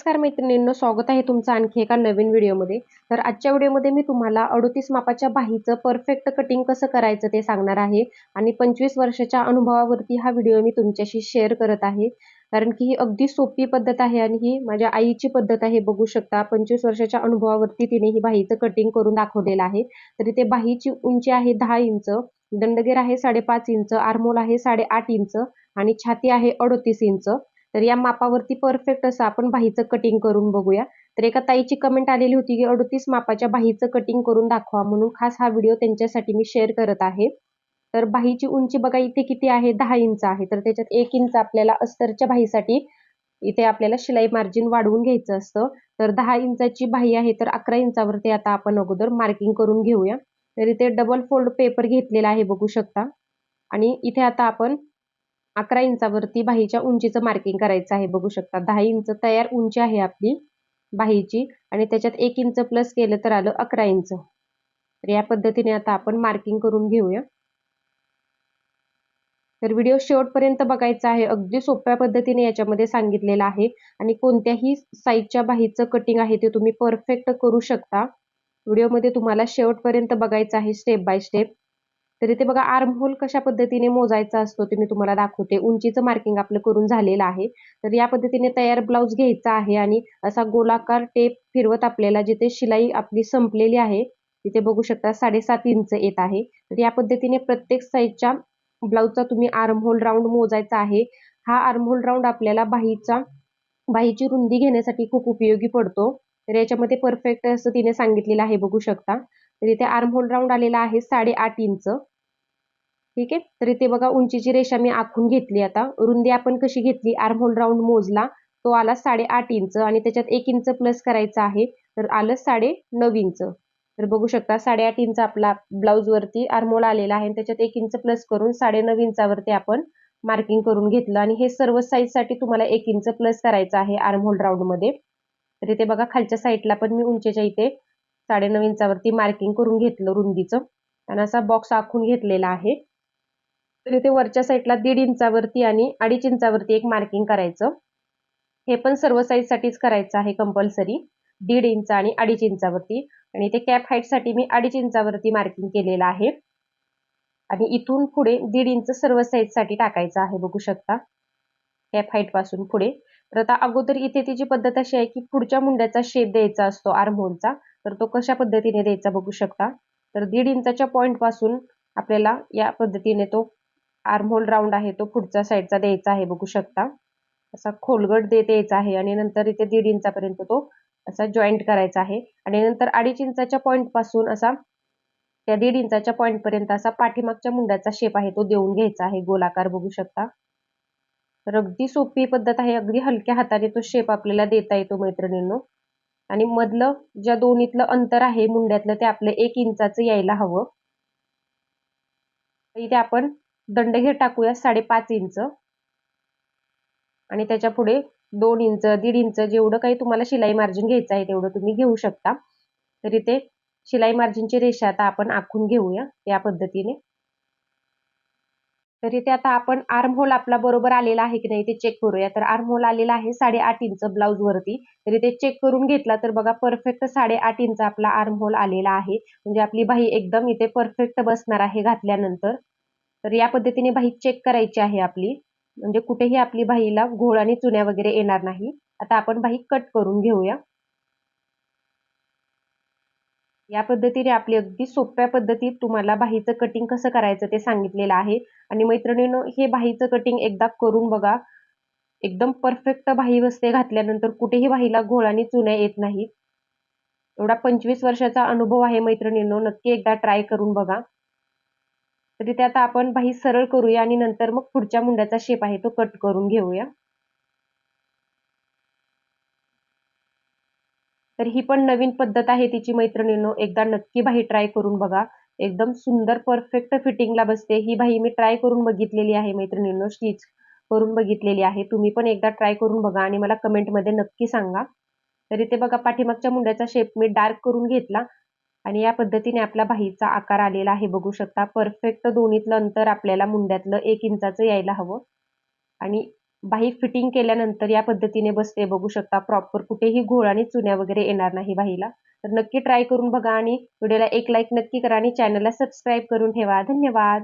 नमस्कार मैत्रिणींनो स्वागत आहे तुमचं आणखी एका नवीन व्हिडिओमध्ये. तर आजच्या व्हिडिओमध्ये मी तुम्हाला अडोतीस मापाच्या बाहीचं परफेक्ट कटिंग कसं करायचं ते सांगणार आहे आणि पंचवीस वर्षाच्या अनुभवावरती हा व्हिडिओ मी तुमच्याशी शेअर करत आहे. कारण की ही अगदी सोपी पद्धत आहे आणि ही माझ्या आईची पद्धत आहे बघू शकता. पंचवीस वर्षाच्या अनुभवावरती तिने ही बाहीचं कटिंग करून दाखवलेलं आहे. तर इथे बाहीची उंची आहे दहा इंच दंडगेर आहे साडेपाच इंच आरमोल आहे साडेआठ इंच आणि छाती आहे अडोतीस इंच. तर या मापावरती परफेक्ट असं आपण बाहीचं कटिंग करून बघूया. तर एका ताईची कमेंट आलेली होती की अडतीस मापाच्या बाहीचं कटिंग करून दाखवा म्हणून खास हा व्हिडिओ त्यांच्यासाठी मी शेअर करत आहे. तर बाहीची उंची बघा इथे किती आहे? दहा इंच आहे. तर त्याच्यात एक इंच आपल्याला अस्तरच्या बाहीसाठी इथे आपल्याला शिलाई मार्जिन वाढवून घ्यायचं असतं. तर दहा इंचाची बाही आहे तर अकरा इंचावरती आता आपण अगोदर मार्किंग करून घेऊया. तर इथे डबल फोल्ड पेपर घेतलेला आहे बघू शकता. आणि इथे आता आपण अकरा इंचावरती बाहीच्या उंचीचं मार्किंग करायचं आहे. बघू शकता दहा इंच तयार उंची आहे आपली बाहीची आणि त्याच्यात एक इंच प्लस केलं तर आलं अकरा इंच. तर या पद्धतीने आता आपण मार्किंग करून घेऊया. तर व्हिडिओ शेवटपर्यंत बघायचा आहे. अगदी सोप्या पद्धतीने याच्यामध्ये सांगितलेलं आहे. आणि कोणत्याही साईजच्या बाहीचं कटिंग आहे ते तुम्ही परफेक्ट करू शकता. व्हिडिओमध्ये तुम्हाला शेवटपर्यंत बघायचं आहे स्टेप बाय स्टेप तर इथे बघा आर्म होल कशा पद्धतीने मोजायचा असतो ते मी तुम्हाला दाखवते. उंचीचं मार्किंग आपलं करून झालेलं आहे. तर या पद्धतीने तयार ब्लाऊज घ्यायचा आहे आणि असा गोलाकार टेप फिरवत आपल्याला जिथे शिलाई आपली संपलेली आहे तिथे बघू शकता साडेसात इंच येत आहे. तर या पद्धतीने प्रत्येक साईजच्या ब्लाऊजचा तुम्ही आर्म होल राऊंड मोजायचा आहे. हा आर्म होल राऊंड आपल्याला बाहीचा बाहीची रुंदी घेण्यासाठी खूप उपयोगी पडतो. तर याच्यामध्ये परफेक्ट असं तिने सांगितलेलं आहे बघू शकता. तर इथे आर्म होल राऊंड आलेला आहे साडेआठ इंच ठीक आहे? तर इथे बघा उंचीची रेषा मी आखून घेतली आता. रुंदी आपण कशी घेतली? आर्मोल राऊंड मोजला. तो आला साडेआठ इंच आणि त्याच्यात एक इंच प्लस करायचा आहे. तर आलं साडे नऊ इंच. तर बघू शकता साडेआठ इंच आपला ब्लाऊज वरती आर्मोल आलेला आहे त्याच्यात एक इंच प्लस करून साडे नऊ इंचावरती आपण मार्किंग करून घेतलं. आणि हे सर्व साईजसाठी तुम्हाला एक इंच प्लस करायचं आहे आर्महोल राऊंडमध्ये. तर इथे बघा खालच्या साईडला पण मी उंचीच्या इथे साडे नऊ इंचावरती मार्किंग करून घेतलं रुंदीचं. आणि असा बॉक्स आखून घेतलेला आहे. तर इथे वरच्या साईडला दीड इंचावरती आणि अडीच इंचावरती एक मार्किंग करायचं. हे पण सर्व साईजसाठीच करायचं आहे कंपल्सरी दीड इंच आणि अडीच इंचावरती. आणि इथे कॅप हाईटसाठी मी अडीच इंचावरती मार्किंग केलेलं आहे. आणि इथून पुढे दीड इंच सर्व साईजसाठी टाकायचं आहे बघू शकता. कॅप हाईटपासून पुढे. तर आता अगोदर इथे तिची पद्धत अशी आहे की पुढच्या मुंड्याचा शेप द्यायचा असतो आर्महोलचा तर तो कशा पद्धतीने द्यायचा बघू शकता. तर दीड इंचाच्या पॉईंटपासून आपल्याला या पद्धतीने तो आर्महोल राऊंड आहे तो पुढच्या साईडचा द्यायचा आहे बघू शकता. असा खोलगट देत यायचा आहे आणि नंतर इथे दीड इंचापर्यंत तो असा जॉईंट करायचा आहे. आणि नंतर अडीच इंचाच्या पॉईंटपासून असा त्या दीड इंचाच्या पॉईंट पर्यंत असा पाठीमागच्या मुंड्याचा शेप आहे तो देऊन घ्यायचा आहे गोलाकार बघू शकता. तर अगदी सोपी पद्धत आहे अगदी हलक्या हाताने तो शेप आपल्याला देता येतो मैत्रिणींनो. आणि मधलं ज्या दोन्हीतलं अंतर आहे मुंड्यातलं ते आपलं एक इंचाचं यायला हवं. इथे आपण दंडघेर टाकूया साडेपाच इंच. आणि त्याच्या पुढे दोन इंच दीड इंच जेवढं काही तुम्हाला शिलाई मार्जिन घ्यायचं आहे तेवढं तुम्ही घेऊ शकता. तरी ते शिलाई मार्जिनची रेषा आता आपण आखून घेऊया या पद्धतीने. तरी ते आता आपण आर्म होल आपला बरोबर आलेला आहे की नाही ते चेक करूया. तर आर्म होल आलेला आहे साडेआठ इंच ब्लाऊज वरती. तरी ते चेक करून घेतला तर बघा परफेक्ट साडेआठ इंच आपला आर्म होल आलेला आहे. म्हणजे आपली बाही एकदम इथे परफेक्ट बसणार आहे घातल्यानंतर. तर या पद्धतीने बाही चेक करायची आहे आपली. म्हणजे कुठेही आपली बाहीला घोळ आणि चुन्या वगैरे येणार नाही. आता आपण बाही कट करून घेऊया. या पद्धतीने आपली अगदी सोप्या पद्धतीत तुम्हाला बाहीचं कटिंग कसं करायचं ते सांगितलेलं आहे. आणि मैत्रिणीनं हे बाहीचं कटिंग एकदा करून बघा. एकदम परफेक्ट बाही वस्ते घातल्यानंतर कुठेही बाहीला घोळ आणि चुन्या येत नाहीत. एवढा पंचवीस वर्षाचा अनुभव आहे मैत्रिणींनो नक्की एकदा ट्राय करून बघा. तर तिथे आता आपण बाही सरळ करूया आणि नंतर मग पुढच्या मुंड्याचा शेप आहे तो कट करून घेऊया. तर ही पण नवीन पद्धत आहे तिची मैत्रिणींनो. एकदा नक्की बाही ट्राय करून बघा. एकदम सुंदर परफेक्ट फिटिंगला बसते. ही बाही मी ट्राय करून बघितलेली आहे मैत्रिणींनो. स्टिच करून बघितलेली आहे. तुम्ही पण एकदा ट्राय करून बघा आणि मला कमेंटमध्ये नक्की सांगा. तर इथे बघा पाठीमागच्या मुंड्याचा शेप मी डार्क करून घेतला. आणि या पद्धतीने आपला बाहीचा आकार आलेला आहे बघू शकता. परफेक्ट दोन्हीतलं अंतर आपल्याला मुंड्यातलं एक इंचाचं यायला हवं. आणि बाही फिटिंग केल्यानंतर या पद्धतीने बसते बघू शकता. प्रॉपर कुठेही घोळ आणि चुन्या वगैरे येणार नाही बाहीला तर नक्की ट्राय करून बघा आणि व्हिडिओला एक लाईक नक्की करा आणि चॅनलला सबस्क्राईब करून ठेवा. धन्यवाद!